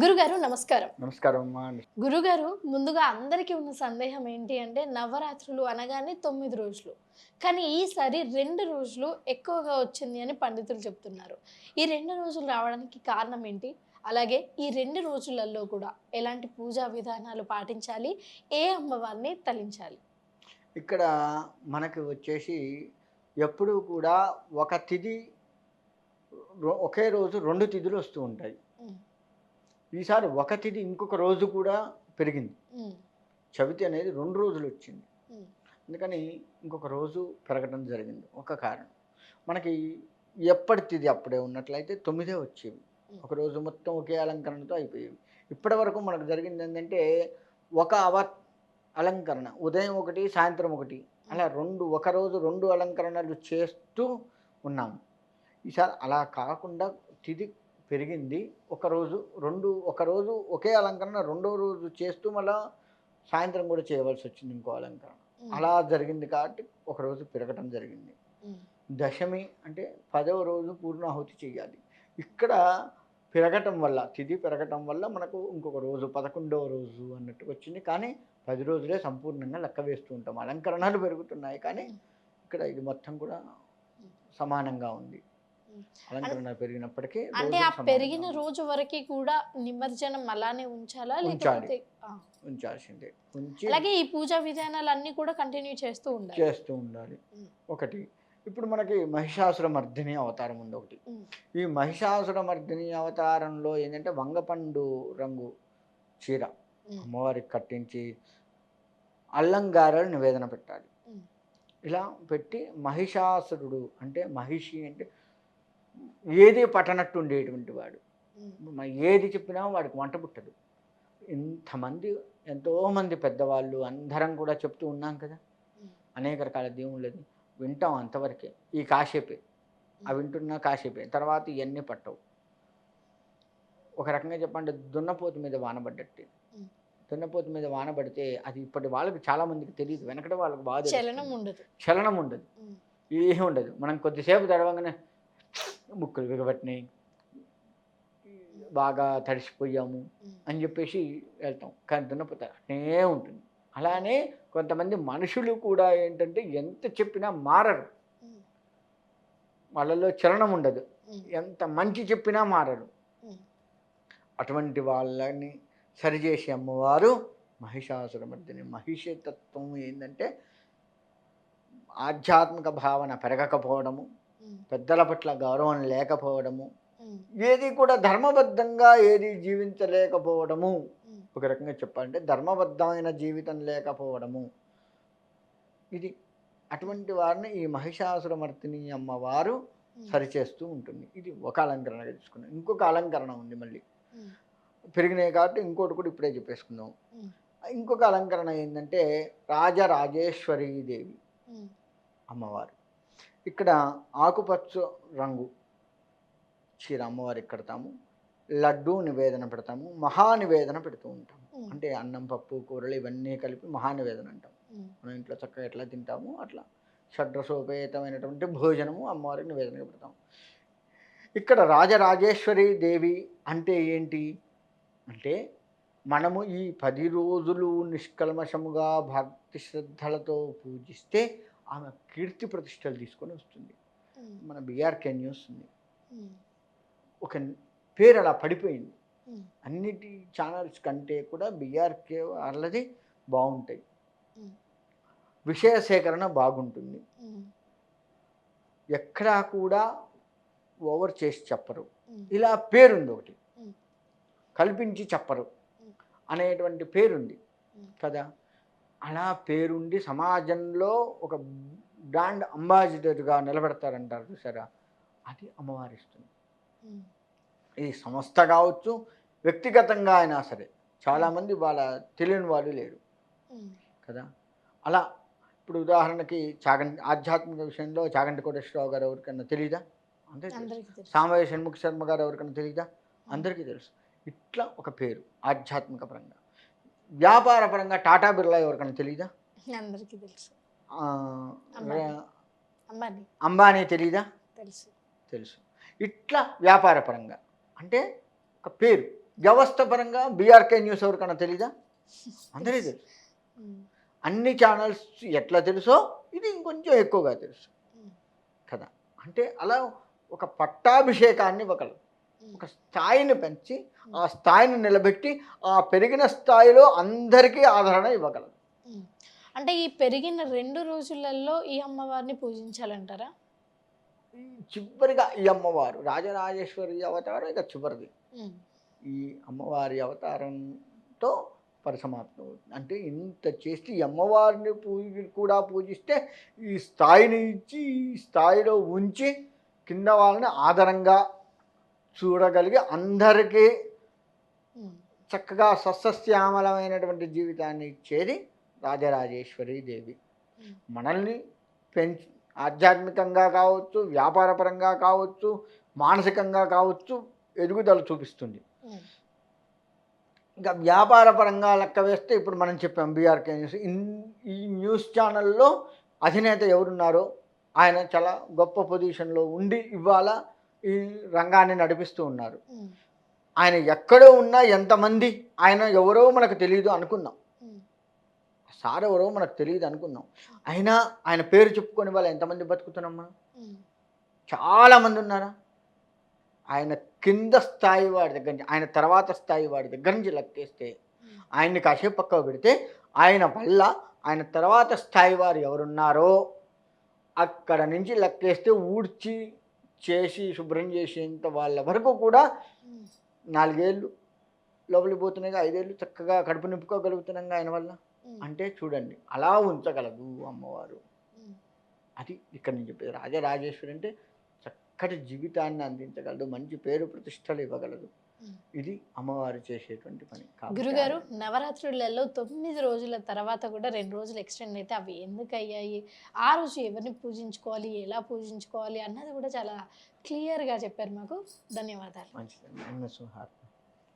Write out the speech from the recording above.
గురుగారు నమస్కారం. నమస్కారం అమ్మా. గురుగారు ముందుగా అందరికీ ఉన్న సందేహం ఏంటి అంటే నవరాత్రులు అనగానే తొమ్మిది రోజులు. కానీ ఈసారి రెండు రోజులు ఎక్కువగా వచ్చింది అని పండితులు చెప్తున్నారు. ఈ రెండు రోజులు రావడానికి కారణం ఏంటి? అలాగే ఈ రెండు రోజులలో కూడా ఎలాంటి పూజా విధానాలు పాటించాలి? ఏ అమ్మవారిని తలించాలి? ఇక్కడ మనకి వచ్చేసి ఎప్పుడూ కూడా ఒక తిథి ఒకే రోజు రెండు తిథులు వస్తూ ఉంటాయి. ఈసారి ఒక తిథి ఇంకొక రోజు కూడా పెరిగింది. చవితి అనేది రెండు రోజులు వచ్చింది. అందుకని ఇంకొక రోజు పెరగడం జరిగింది. ఒక కారణం. మనకి ఎప్పటి తిథి అప్పుడే ఉన్నట్లయితే తొమ్మిదే వచ్చేవి. ఒక రోజు మొత్తం ఒకే అలంకరణతో అయిపోయేవి. ఇప్పటి వరకు మనకు జరిగింది ఏంటంటే ఒక అవ అలంకరణ. ఉదయం ఒకటి సాయంత్రం ఒకటి. అలా రెండు ఒక రోజు రెండు అలంకరణలు చేస్తూ ఉన్నాము. ఈసారి అలా కాకుండా తిథి పెరిగింది. ఒక రోజు రెండు ఒక రోజు ఒకే అలంకరణ రెండో రోజు చేస్తూ మళ్ళా సాయంత్రం కూడా చేయవలసి వచ్చింది ఇంకో అలంకరణ. అలా జరిగింది కాబట్టి ఒక రోజు పెరగటం జరిగింది. దశమి అంటే పదవ రోజు పూర్ణాహుతి చేయాలి. ఇక్కడ పెరగటం వల్ల తిథి పెరగటం వల్ల మనకు ఇంకొక రోజు పదకొండవ రోజు అన్నట్టు వచ్చింది. కానీ పది రోజులే సంపూర్ణంగా లెక్క వేస్తూ ఉంటాం. అలంకరణలు పెరుగుతున్నాయి. కానీ ఇక్కడ ఇది మొత్తం కూడా సమానంగా ఉంది. అలంకరణ పెరిగినప్పటికీ అంటే ఆ పెరిగిన. రోజు వరకు కూడా నిమజ్జనం అలానే ఉంచాలా. లేకపోతే. ఉంచాల్సిందే ఉంచి అలాగే ఈ పూజా విధానాలు అన్ని కూడా కంటిన్యూ చేస్తూ ఉండాలి చేస్తూ ఉండాలి. ఒకటి ఇప్పుడు మనకి మహిషాసుర మర్దిని అవతారం ఉంది ఒకటి. ఈ మహిషాసుర మర్దిని అవతారంలో ఏంటంటే వంగపండు రంగు చీర. అమ్మవారికి కట్టించి అల్లంగారాలు నివేదన పెట్టాలి. ఇలా పెట్టి మహిషాసురుడు అంటే మహిషి అంటే ఏది పట్టనట్టు ఉండేటువంటి వాడు ఏది చెప్పినా వాడికి వంట పుట్టదు. ఇంతమంది ఎంతోమంది పెద్దవాళ్ళు అందరం కూడా చెప్తూ ఉన్నాం కదా. అనేక రకాల దేవుళ్ళది వింటాం అంతవరకే. ఈ కాసేపే ఆ వింటున్నా కాసేపే తర్వాత ఇవన్నీ పట్టవు. ఒక రకంగా చెప్పండి దున్నపోతు మీద వానబడ్డట్టు. దున్నపోతు మీద వానబడితే అది ఇప్పటి వాళ్ళకి చాలా మందికి తెలియదు. వెనకటి వాళ్ళకి తెలుస్తుంది. చలనం ఉండదు. చలనం ఉండదు. ఏమీ ఉండదు మనం కొద్దిసేపు తడవగానే ముక్కులు బిగబట్టినాయి బాగా తడిసిపోయాము. అని చెప్పేసి వెళ్తాం కానీ దున్నపోత అట్నే ఉంటుంది అలానే కొంతమంది మనుషులు కూడా ఏంటంటే ఎంత చెప్పినా మారరు. వాళ్ళలో చలనం ఉండదు. ఎంత మంచి చెప్పినా మారరు. అటువంటి వాళ్ళని సరిచేసే అమ్మవారు మహిషాసురమర్దిని మహిషి తత్వం ఏంటంటే ఆధ్యాత్మిక భావన పెరగకపోవడము. పెద్దల పట్ల గౌరవం లేకపోవడము. ఏది కూడా ధర్మబద్ధంగా ఏది జీవించలేకపోవడము. ఒక రకంగా చెప్పాలంటే ధర్మబద్ధమైన జీవితం లేకపోవడము ఇది అటువంటి వారిని ఈ మహిషాసురమర్తిని అమ్మవారు. సరిచేస్తూ ఉంటుంది ఇది ఒక అలంకరణగా తీసుకున్నాం ఇంకొక అలంకరణ ఉంది మళ్ళీ. పెరిగినాయి కాబట్టి ఇంకోటి కూడా ఇప్పుడే చెప్పేసుకుందాం. ఇంకొక అలంకరణ ఏంటంటే రాజరాజేశ్వరీ దేవి. అమ్మవారు ఇక్కడ ఆకుపచ్చ రంగు చీర అమ్మవారికి కడతాము లడ్డు నివేదన పెడతాము మహానివేదన పెడుతూ ఉంటాము. అంటే అన్నం పప్పు కూరలు ఇవన్నీ కలిపి మహానివేదన అంటాం. మనం ఇంట్లో చక్కగా ఎట్లా తింటామో అట్లా షడ్రసోపేతమైనటువంటి భోజనము అమ్మవారికి నివేదనగా పెడతాం ఇక్కడ రాజరాజేశ్వరి దేవి అంటే ఏంటి అంటే మనము ఈ పది రోజులు నిష్కల్మషముగా భక్తి శ్రద్ధలతో పూజిస్తే ఆమె కీర్తి ప్రతిష్టలు తీసుకొని వస్తుంది. మన బీఆర్కే న్యూస్ ఉంది. ఒక పేరు అలా పడిపోయింది. అన్నిటి ఛానల్స్ కంటే కూడా బీఆర్కే వాళ్ళది బాగుంటాయి. విషయ సేకరణ బాగుంటుంది. ఎక్కడా కూడా ఓవర్ చేసి చెప్పరు. ఇలా పేరుంది ఒకటి. కల్పించి చెప్పరు. అనేటువంటి పేరుంది. కదా అలా పేరుండి సమాజంలో ఒక బ్రాండ్ అంబాసిడర్గా నిలబెడతారంటారు చూసారా? అది అమ్మవారి ఇస్తుంది ఉమ్. ఇది సంస్థ కావచ్చు వ్యక్తిగతంగా అయినా సరే చాలామంది వాళ్ళ తెలియని వాళ్ళు లేరు. కదా? అలా ఇప్పుడు ఉదాహరణకి చాగంటి ఆధ్యాత్మిక విషయంలో చాగంటి కోటేశ్వరరావు గారు ఎవరికన్నా తెలియదా అందరికీ షణ్ముఖ శర్మ గారు ఎవరికన్నా తెలియదా అందరికీ తెలుసు. ఇట్లా ఒక పేరు ఆధ్యాత్మిక పరంగా. వ్యాపార పరంగా టాటా బిర్లా ఎవరికన్నా తెలియదా అందరికీ తెలుసు. అంబానీ. అంబానీ. తెలీదా? తెలుసు. తెలుసు. ఇట్లా వ్యాపార పరంగా అంటే ఒక పేరు. వ్యవస్థ పరంగా బీఆర్కే న్యూస్ ఎవరికన్నా తెలీదా? అందరికీ తెలుసు. అన్ని ఛానల్స్ ఎట్లా తెలుసో ఇది ఇంకొంచెం ఎక్కువగా తెలుసు. కదా. అంటే అలా ఒక పట్టాభిషేకాన్ని ఉమ్. ఒక స్థాయిని పెంచి ఆ స్థాయిని నిలబెట్టి ఆ పెరిగిన స్థాయిలో అందరికీ ఆదరణ ఇవ్వగలదు. అంటే ఈ పెరిగిన రెండు రోజులలో ఈ అమ్మవారిని పూజించాలంటారా? ఈ చివరిగా ఈ అమ్మవారు రాజరాజేశ్వరి అవతారం ఇక చివరిది. ఈ అమ్మవారి అవతారంతో పరిసమాప్తం అవుతుంది. అంటే ఇంత చేసి ఈ అమ్మవారిని పూజ కూడా పూజిస్తే ఈ స్థాయిని ఇచ్చి ఈ స్థాయిలో ఉంచి కింద వాళ్ళని ఆదరంగా చూడగలిగి అందరికీ చక్కగా సస్యశ్యామలమైనటువంటి జీవితాన్ని ఇచ్చేది రాజరాజేశ్వరి దేవి. మనల్ని పెంచి ఆధ్యాత్మికంగా కావచ్చు వ్యాపారపరంగా కావచ్చు మానసికంగా కావచ్చు ఎదుగుదల చూపిస్తుంది. ఇంకా వ్యాపార పరంగా లెక్క వేస్తే ఇప్పుడు మనం చెప్పాం బీఆర్కే న్యూస్. ఇన్- ఈ న్యూస్ ఛానల్లో అధినేత ఎవరున్నారో ఆయన చాలా గొప్ప పొజిషన్లో ఉండి ఇవాళ ఈ రంగాన్ని నడిపిస్తూ ఉన్నారు. ఆయన ఎక్కడో ఉన్నా ఎంతమంది ఆయన ఎవరో మనకు తెలియదు అనుకున్నాం ఉమ్, సార్ ఎవరో మనకు తెలియదు అనుకున్నాం అయినా ఆయన పేరు చెప్పుకొని వాళ్ళు ఎంతమంది బతుకుతున్నాం మనం చాలామంది ఉన్నారా? ఆయన కింద స్థాయి వాడి దగ్గర నుంచి ఆయన తర్వాత స్థాయి వాడి దగ్గర నుంచి లెక్కేస్తే. ఆయన్ని కాసేపు పక్కకు పెడితే ఆయన వల్ల ఆయన తర్వాత స్థాయి వారు ఎవరున్నారో అక్కడ నుంచి లెక్కేస్తే ఊడ్చి చేసి శుభ్రం చేసేంత వాళ్ళ వరకు కూడా నాలుగేళ్ళు లోపలికి పోతున్నాయి ఐదేళ్ళు చక్కగా కడుపు నింపుకోగలుగుతున్నాం ఆయన వల్ల అంటే చూడండి అలా ఉంచగలదు అమ్మవారు. అది ఇక్కడ నేను చెప్పేది రాజరాజేశ్వరి అంటే చక్కటి జీవితాన్ని అందించగలదు మంచి పేరు ప్రతిష్టలు ఇవ్వగలదు. ఇది అమ్మవారు చేసేటువంటి పని. గురుగారు నవరాత్రులలో తొమ్మిది రోజుల తర్వాత కూడా రెండు రోజులు ఎక్స్టెండ్ అయితే అవి ఎందుకు అయ్యాయి? ఆ రోజు ఎవరిని పూజించుకోవాలి? ఎలా పూజించుకోవాలి? అన్నది కూడా చాలా క్లియర్గా చెప్పారు మాకు. ధన్యవాదాలు. సుహార్